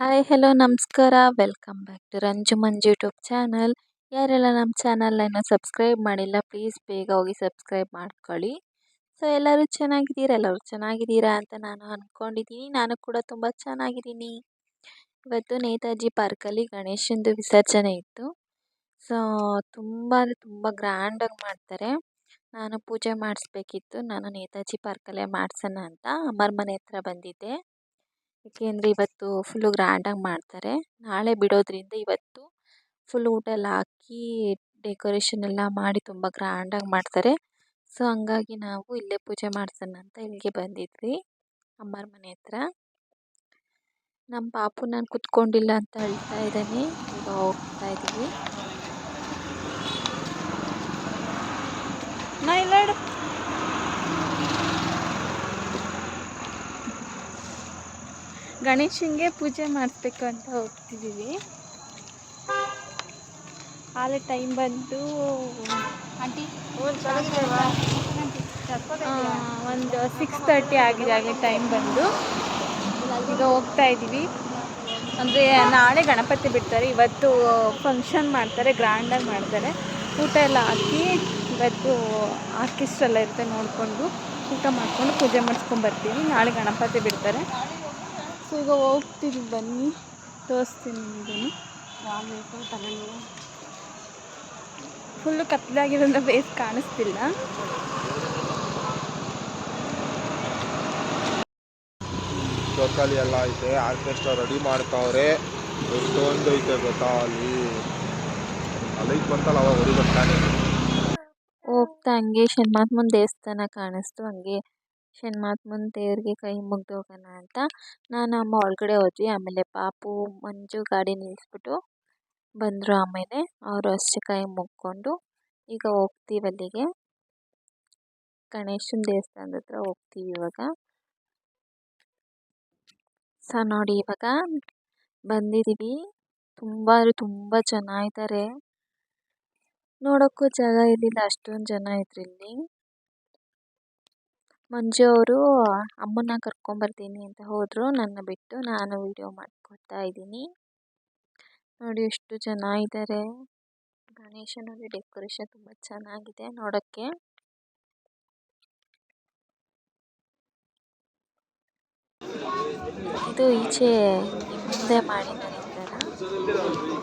Hi hello ನಮಸ್ಕಾರ. Welcome back to Ranju Manju YouTube channel ಯಾರೆಲ್ಲ ನಮ್ಮ ಚಾನಲ್ನ ಇನ್ನೂ ಸಬ್ಸ್ಕ್ರೈಬ್ ಮಾಡಿಲ್ಲ ಪ್ಲೀಸ್ ಬೇಗ ಹೋಗಿ ಸಬ್ಸ್ಕ್ರೈಬ್ ಮಾಡ್ಕೊಳ್ಳಿ. ಸೊ ಎಲ್ಲರೂ ಚೆನ್ನಾಗಿದ್ದೀರಾ? ಎಲ್ಲರೂ ಚೆನ್ನಾಗಿದ್ದೀರಾ ಅಂತ ನಾನು ಅಂದ್ಕೊಂಡಿದ್ದೀನಿ ನಾನು ಕೂಡ ತುಂಬ ಚೆನ್ನಾಗಿದ್ದೀನಿ. ಇವತ್ತು ನೇತಾಜಿ ಪಾರ್ಕಲ್ಲಿ ಗಣೇಶಂದು ವಿಸರ್ಜನೆ ಇತ್ತು. ಸೊ ತುಂಬ ಅಂದರೆ ತುಂಬ ಗ್ರ್ಯಾಂಡಾಗಿ ಮಾಡ್ತಾರೆ. ನಾನು ಪೂಜೆ ಮಾಡಿಸ್ಬೇಕಿತ್ತು. ನಾನು ನೇತಾಜಿ ಪಾರ್ಕಲ್ಲೇ ಮಾಡ್ಸೋಣ ಅಂತ ಅಮ್ಮರ ಮನೆ ಹತ್ರ ಬಂದಿದ್ದೆ. ಏಕೆಂದರೆ ಇವತ್ತು ಫುಲ್ಲು ಗ್ರ್ಯಾಂಡಾಗಿ ಮಾಡ್ತಾರೆ. ನಾಳೆ ಬಿಡೋದ್ರಿಂದ ಇವತ್ತು ಫುಲ್ ಊಟ ಎಲ್ಲ ಹಾಕಿ ಡೆಕೋರೇಷನ್ ಎಲ್ಲ ಮಾಡಿ ತುಂಬ ಗ್ರ್ಯಾಂಡಾಗಿ ಮಾಡ್ತಾರೆ. ಸೊ ಹಂಗಾಗಿ ನಾವು ಇಲ್ಲೇ ಪೂಜೆ ಮಾಡ್ಸೋಣ ಅಂತ ಇಲ್ಲಿಗೆ ಬಂದಿದ್ವಿ. ಅಮ್ಮರ ಮನೆ ಹತ್ರ. ನಮ್ಮ ಪಾಪು ನಾನು ಕುತ್ಕೊಂಡಿಲ್ಲ ಅಂತ ಹೇಳ್ತಾ ಇದ್ದಾನೆ. ಈಗ ಹೋಗ್ತಾ ಇದ್ದೀವಿ ನಾ ಇಲ್ಲ ಗಣೇಶನಿಗೆ ಪೂಜೆ ಮಾಡಿಸ್ಬೇಕು ಅಂತ ಹೋಗ್ತಿದ್ದೀವಿ. ಆಲೆ ಟೈಮ್ ಬಂದು ಆಂಟಿ ಒಂದು ಸಿಕ್ಸ್ ತರ್ಟಿ ಆಗಿದೆ ಆಗಲೇ ಟೈಮ್ ಬಂದು. ಈಗ ಹೋಗ್ತಾ ಇದ್ದೀವಿ. ಅಂದರೆ ನಾಳೆ ಗಣಪತಿ ಬಿಡ್ತಾರೆ. ಇವತ್ತು ಫಂಕ್ಷನ್ ಮಾಡ್ತಾರೆ ಗ್ರ್ಯಾಂಡಾಗಿ ಮಾಡ್ತಾರೆ. ಊಟ ಎಲ್ಲ ಹಾಕಿ ಇವತ್ತು ಆರ್ಕೆಸ್ಟ್ರಲ್ಲ ಇರುತ್ತೆ ನೋಡಿಕೊಂಡು ಊಟ ಮಾಡಿಕೊಂಡು ಪೂಜೆ ಮಾಡಿಸ್ಕೊಂಬರ್ತೀವಿ ನಾಳೆ ಗಣಪತಿ ಬಿಡ್ತಾರೆ. ಸೊ ಈಗ ಹೋಗ್ತೀವಿ ಬನ್ನಿ. ತೋರಿಸ್ತೀನಿ ನಿಮಗೂ ಫುಲ್ಲು ಕತ್ಲಾಗಿರೋದ್ರಿಂದ ಬೇಸ್ ಕಾಣಿಸ್ತಿಲ್ಲ. ಜೋಕಾಲಿ ಎಲ್ಲ ಐತೆ ಆರ್ಕೆಸ್ಟ್ರಾ ರೆಡಿ ಮಾಡ್ತಾವ್ರೆ. ಎಷ್ಟೊಂದು ಐತೆ ಗೊತ್ತಾ ಅಲ್ಲಿ? ಅಲ್ಲಿಗೆ ಬಂತಲ್ಲ ಅವಾಗ ಹೊಡಿಬೇಕು ಬರ್ತಾನೆ ಹೋಗ್ತಾ ಹಂಗೆ ಶನ್ಮಾತ್ಮನ ದೇವಸ್ಥಾನ ಕಾಣಿಸ್ತು ಹಂಗೆ ಶನ್ಮಾತ್ಮನ ದೇವ್ರಿಗೆ ಕೈ ಮುಗ್ದು ಹೋಗೋಣ ಅಂತ ನಾನು ಅಮ್ಮ ಒಳಗಡೆ ಹೋದ್ವಿ. ಆಮೇಲೆ ಪಾಪು, ಮಂಜು ಗಾಡಿ ನಿಲ್ಲಿಸ್ಬಿಟ್ಟು ಬಂದರು ಆಮೇಲೆ ಅವರು ಅಷ್ಟೇ ಕೈ ಮುಗ್ಕೊಂಡು ಈಗ ಹೋಗ್ತೀವಿ ಅಲ್ಲಿಗೆ. ಗಣೇಶನ ದೇವಸ್ಥಾನದ ಹತ್ರ ಹೋಗ್ತೀವಿ ಇವಾಗ. ಸೊ ನೋಡಿ ಇವಾಗ ಬಂದಿದ್ದೀವಿ ತುಂಬ ಅಂದರೆ ತುಂಬ ಜನ ಇದ್ದಾರೆ ನೋಡೋಕ್ಕೂ ಜಾಗ ಇರಲಿಲ್ಲ. ಅಷ್ಟೊಂದು ಜನ ಇದ್ರು ಇಲ್ಲಿ. ಮಂಜು ಅವರು, ಅಮ್ಮನ್ನ ಕರ್ಕೊಂಬರ್ತೀನಿ ಅಂತ ಹೋದರು. ನನ್ನ ಬಿಟ್ಟು ನಾನು ವಿಡಿಯೋ ಮಾಡ್ಕೊಳ್ತಾ ಇದ್ದೀನಿ. ನೋಡಿ ಎಷ್ಟು ಜನ ಇದ್ದಾರೆ ಗಣೇಶನಲ್ಲಿ ಡೆಕೋರೇಷನ್ ತುಂಬ ಚೆನ್ನಾಗಿದೆ ನೋಡೋಕ್ಕೆ. ಇದು ಈಚೆ ಮುಂದೆ ಮಾಡಿದ್ದಾರೆ ಈ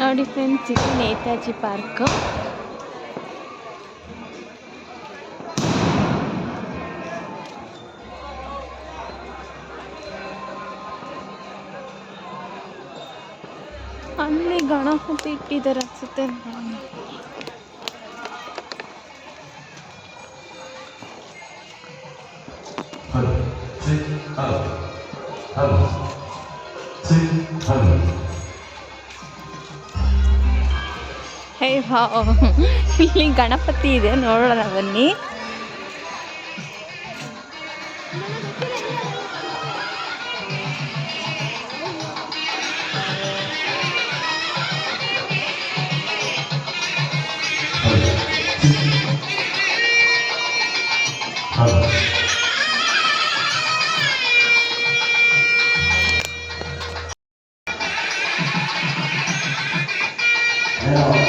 ನೋಡಿ ಫ್ರೆಂಡ್ಸ್ ಇದು ನೇತಾಜಿ ಪಾರ್ಕ್. ಅಲ್ಲಿ ಗಣಪತಿ ಇಟ್ಟಿದ್ದಾರೆ ಅನ್ಸುತ್ತೆ. Hello. ಹೇ ವಾವ್ ಇಲ್ಲಿ ಗಣಪತಿ ಇದೆ ನೋಡೋಣ ಬನ್ನಿ.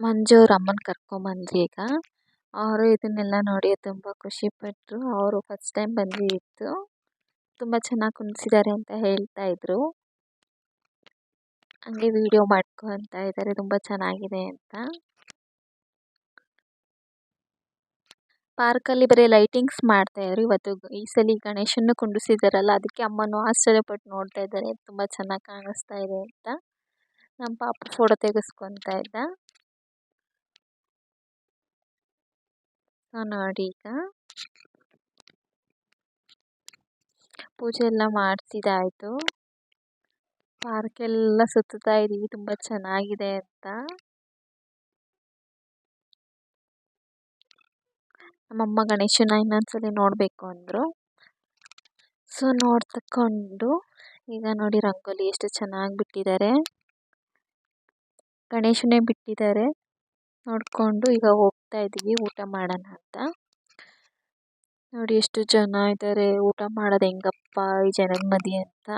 ಮಂಜು ಅವ್ರ ಅಮ್ಮನ ಕರ್ಕೊಂಬಂದ್ವಿ ಈಗ. ಅವರು ಇದನ್ನೆಲ್ಲ ನೋಡಿ ತುಂಬ ಖುಷಿಪಟ್ಟರು ಅವರು ಫಸ್ಟ್ ಟೈಮ್ ಬಂದಿದ್ದು ತುಂಬ ಚೆನ್ನಾಗಿ ಕುಣಿಸಿದ್ದಾರೆ ಅಂತ ಹೇಳ್ತಾ ಇದ್ರು. ಹಂಗೆ ವಿಡಿಯೋ ಮಾಡ್ಕೊಳ್ತಾ ಇದ್ದಾರೆ ತುಂಬ ಚೆನ್ನಾಗಿದೆ ಅಂತ. ಪಾರ್ಕಲ್ಲಿ ಬರೀ ಲೈಟಿಂಗ್ಸ್ ಮಾಡ್ತಾ ಇದ್ರು. ಇವತ್ತು ಈ ಸಲ ಗಣೇಶನ್ನು ಕುಂಡಿಸಿದಾರಲ್ಲ ಅದಕ್ಕೆ ಅಮ್ಮನೂ ಆಶ್ಚರ್ಯಪಟ್ಟು ನೋಡ್ತಾ ಇದ್ದಾರೆ. ತುಂಬ ಚೆನ್ನಾಗಿ ಕಾಣಿಸ್ತಾ ಇದೆ ಅಂತ. ನಮ್ಮ ಪಾಪ ಫೋಟೋ ತೆಗೆಸ್ಕೊತಾ ಇದ್ದ. ನೋಡಿ ಈಗ. ಪೂಜೆ ಎಲ್ಲ ಮಾಡ್ತಿದ್ದಾಯ್ತು. ಪಾರ್ಕೆಲ್ಲ ಸುತ್ತುತ್ತಾ ಇದ್ದೀವಿ ತುಂಬ ಚೆನ್ನಾಗಿದೆ ಅಂತ. ನಮ್ಮಮ್ಮ ಗಣೇಶನ ಇನ್ನೊಂದ್ಸಲಿ ನೋಡಬೇಕು ಅಂದರು. ಸೊ ನೋಡ್ತಕೊಂಡು, ಈಗ ನೋಡಿ ರಂಗೋಲಿ ಎಷ್ಟು ಚೆನ್ನಾಗಿ ಬಿಟ್ಟಿದ್ದಾರೆ ಗಣೇಶನೇ ಬಿಟ್ಟಿದ್ದಾರೆ ನೋಡಿಕೊಂಡು ಈಗ ಹೋಗ್ತಾ ಇದ್ದೀವಿ ಊಟ ಮಾಡೋಣ ಅಂತ. ನೋಡಿ ಎಷ್ಟು ಜನ ಇದ್ದಾರೆ ಊಟ ಮಾಡೋದು ಹೆಂಗಪ್ಪ, ಈ ಜನದ ಮಧ್ಯೆ ಅಂತ.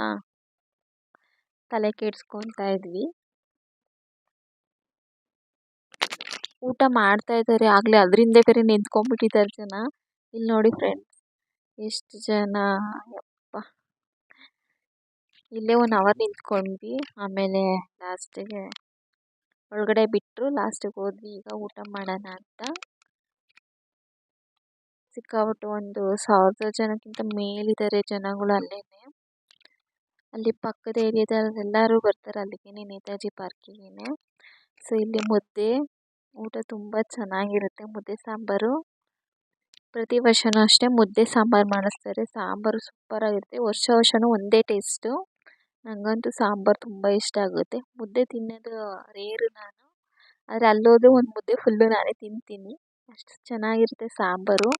ತಲೆ ಕೆಡ್ಸ್ಕೊತಾ ಇದ್ವಿ. ಊಟ ಮಾಡ್ತಾ ಇದ್ದಾರೆ. ಆಗಲೇ ಅದರಿಂದ ಬೇರೆ ನಿಂತ್ಕೊಂಡ್ಬಿಟ್ಟಿದ್ದಾರೆ ಜನ. ಇಲ್ಲಿ ನೋಡಿ ಫ್ರೆಂಡ್ಸ್ ಎಷ್ಟು ಜನ? ಯಪ್ಪ. ಇಲ್ಲೇ ಒನ್ ಅವರ್ ನಿಂತ್ಕೊಂಡ್ವಿ. ಆಮೇಲೆ ಲಾಸ್ಟಿಗೆ ಒಳಗಡೆ ಬಿಟ್ಟರು ಲಾಸ್ಟಿಗೆ ಹೋದ್ವಿ. ಈಗ ಊಟ ಮಾಡೋಣ ಅಂತ. ಸಿಕ್ಕಾಪಟ್ಟೆ ಒಂದು ಸಾವಿರದ ಜನಕ್ಕಿಂತ ಮೇಲಿದ್ದಾರೆ ಜನಗಳು ಅಲ್ಲೇ ಅಲ್ಲಿ ಪಕ್ಕದ ಏರಿಯಾದಲ್ಲಿ ಎಲ್ಲರೂ ಬರ್ತಾರೆ. ಅಲ್ಲಿಗೆ ನೇತಾಜಿ ಪಾರ್ಕಿಗೆ ಸೊ ಇಲ್ಲಿ ಮುದ್ದೆ ಊಟ ತುಂಬ ಚೆನ್ನಾಗಿರುತ್ತೆ. ಮುದ್ದೆ ಸಾಂಬಾರು. ಪ್ರತಿ ವರ್ಷವೂ ಅಷ್ಟೇ ಮುದ್ದೆ ಸಾಂಬಾರು ಮಾಡಿಸ್ತಾರೆ. ಸಾಂಬಾರು ಸೂಪರಾಗಿರುತ್ತೆ ವರ್ಷ ವರ್ಷವೂ ಒಂದೇ ಟೇಸ್ಟು ನನಗಂತೂ ಸಾಂಬಾರು ತುಂಬ ಇಷ್ಟ ಆಗುತ್ತೆ. ಮುದ್ದೆ ತಿನ್ನೋದು ರೇರು ನಾನು. ಆದರೆ ಅಲ್ಲೋದ್ರೆ ಒಂದು ಮುದ್ದೆ ಫುಲ್ಲು ನಾನೇ ತಿಂತೀನಿ. ಅಷ್ಟು ಚೆನ್ನಾಗಿರುತ್ತೆ ಸಾಂಬಾರು.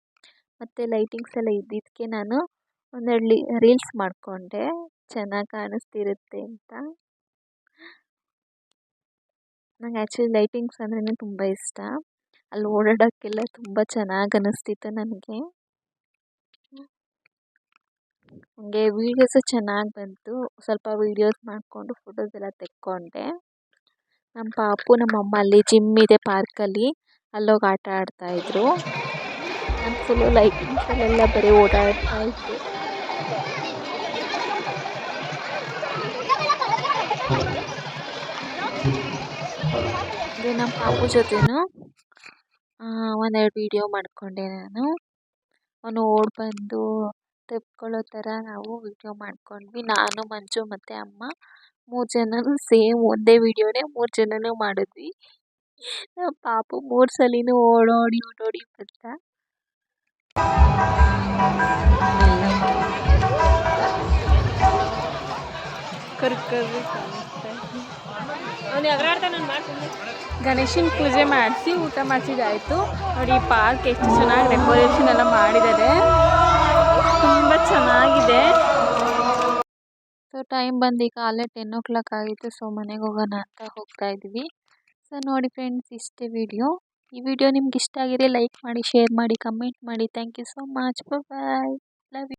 ಮತ್ತು ಲೈಟಿಂಗ್ಸ್ ಎಲ್ಲ ಇದ್ದಿದ್ದಕ್ಕೆ ನಾನು ಒಂದೆರಡು ರೀಲ್ಸ್ ಮಾಡಿಕೊಂಡೆ. ಚೆನ್ನಾಗಿ ಕಾಣಿಸ್ತಿರುತ್ತೆ ಅಂತ. ನಂಗೆ ಆ್ಯಕ್ಚುಲಿ ಲೈಟಿಂಗ್ಸ್ ಅಂದ್ರೇ ತುಂಬ ಇಷ್ಟ. ಅಲ್ಲಿ ಓಡಾಡೋಕ್ಕೆಲ್ಲ ತುಂಬ ಚೆನ್ನಾಗಿ ಅನ್ನಿಸ್ತಿತ್ತು ನನಗೆ. ನನಗೆ ವೀಡಿಯೋಸು ಚೆನ್ನಾಗಿ ಬಂತು. ಸ್ವಲ್ಪ ವೀಡಿಯೋಸ್ ಮಾಡಿಕೊಂಡು ಫೋಟೋಸ್ ಎಲ್ಲ ತೆಕ್ಕೊಂಡೆ. ನಮ್ಮ ಪಾಪು ನಮ್ಮಮ್ಮ ಅಲ್ಲಿ ಜಿಮ್ ಇದೆ ಪಾರ್ಕಲ್ಲಿ ಅಲ್ಲೋಗಿ ಆಟ ಆಡ್ತಾಯಿದ್ರು ನಾನು ಫುಲ್ಲು ಲೈಟಿಂಗ್ಸಲ್ಲೆಲ್ಲ ಬರೀ ಓಡಾಡ್ತಾ ಇದ್ದೆ. ಅದೇ ನಮ್ಮ ಪಾಪು ಜೊತೆನೂ ಒಂದೆರಡು ವಿಡಿಯೋ ಮಾಡಿಕೊಂಡೆ ನಾನು. ಅವನು ಓಡಿ ಬಂದು ಥರ ನಾವು ವಿಡಿಯೋ ಮಾಡ್ಕೊಂಡ್ವಿ. ನಾನು, ಮಂಜು ಮತ್ತು ಅಮ್ಮ. ಮೂರು ಜನನೂ ಸೇಮ್ ಒಂದೇ ವಿಡಿಯೋನೇ ಮೂರು ಜನನೂ ಮಾಡಿದ್ವಿ. ನಮ್ಮ ಪಾಪು ಮೂರು ಸಲಿನೂ ಓಡೋಡಿ ಓಡೋಡಿ ಬಂದ ಕರ್ಕರ್ರಿ ಗಣೇಶನ ಪೂಜೆ ಮಾಡಿಸಿ ಊಟ ಮಾಡಿಸಿದಾಯಿತು ನೋಡಿ ಪಾರ್ಕ್ ಎಷ್ಟು ಚೆನ್ನಾಗಿ ಡೆಕೋರೇಷನ್ ಎಲ್ಲ ಮಾಡಿದ್ದಾರೆ. ತುಂಬ ಚೆನ್ನಾಗಿದೆ. ಸೊ ಟೈಮ್ ಬಂದು ಈಗ ಅಲ್ಲೇ ಟೆನ್ ಓ ಕ್ಲಾಕ್ ಆಗಿತ್ತು. ಸೊ ಮನೆಗೆ ಹೋಗೋಣ ಅಂತ ಹೋಗ್ತಾ ಇದ್ವಿ. ಸೊ ನೋಡಿ ಫ್ರೆಂಡ್ಸ್ ಇಷ್ಟೇ ವಿಡಿಯೋ ಈ ವಿಡಿಯೋ ನಿಮ್ಗೆ ಇಷ್ಟ ಆಗಿದೆ ಲೈಕ್ ಮಾಡಿ ಶೇರ್ ಮಾಡಿ ಕಮೆಂಟ್ ಮಾಡಿ. Thank you so much bye love